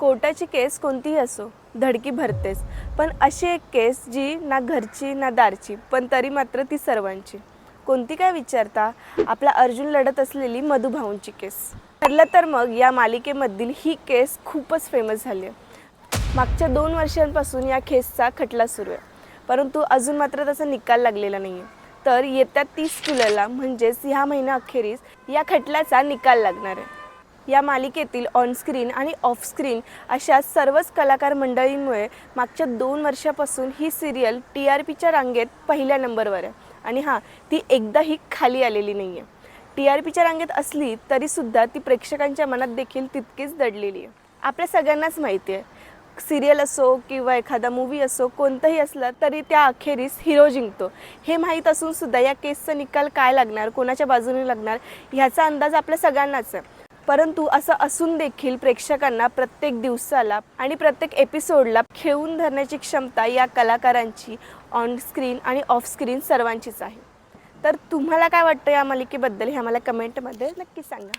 कोर्टाची केस कोणतीही असो धडकी भरतेच. पण अशी एक केस जी ना घरची ना दारची पण तरी मात्र ती सर्वांची. कोणती काय विचारता? आपला अर्जुन लढत असलेली मधुभाऊंची केस. ठरलं तर मग या मालिकेमधील ही केस खूपच फेमस झाली. आहे मागच्या दोन वर्षांपासून या केसचा खटला सुरू आहे. परंतु अजून मात्र त्याचा निकाल लागलेला नाही आहे तर येत्या तीस जुलैला म्हणजेच ह्या महिन्याअखेरीस या खटल्याचा निकाल लागणार आहे. या मालिकेतील ऑनस्क्रीन आणि ऑफस्क्रीन अशा सर्वच कलाकार मंडळींमुळे मागच्या दोन वर्षापासून ही सिरियल टी आर पीच्या रांगेत पहिल्या नंबरवर आहे. आणि हां ती एकदाही खाली आलेली नाही आहे टी आर पीच्या रांगेत असली तरीसुद्धा ती प्रेक्षकांच्या मनात देखील तितकीच दडलेली आहे. आपल्या सगळ्यांनाच माहिती आहे. सिरियल असो किंवा एखादा मूवी असो कोणतंही असलं तरी त्या अखेरीस हिरो जिंकतो. हे माहीत असून सुद्धा या केसचा निकाल काय लागणार कोणाच्या बाजूने लागणार ह्याचा अंदाज आपल्या सगळ्यांनाच आहे. परंतु असं असून देखील प्रेक्षकांना प्रत्येक दिवसाला आणि प्रत्येक एपिसोडला खेळून धरण्याची क्षमता या कलाकारांची ऑन स्क्रीन आणि ऑफ स्क्रीन सर्वांचीच आहे. तर तुम्हाला काय वाटतं या मालिकेबद्दल हे आम्हाला कमेंटमध्ये नक्की सांगा.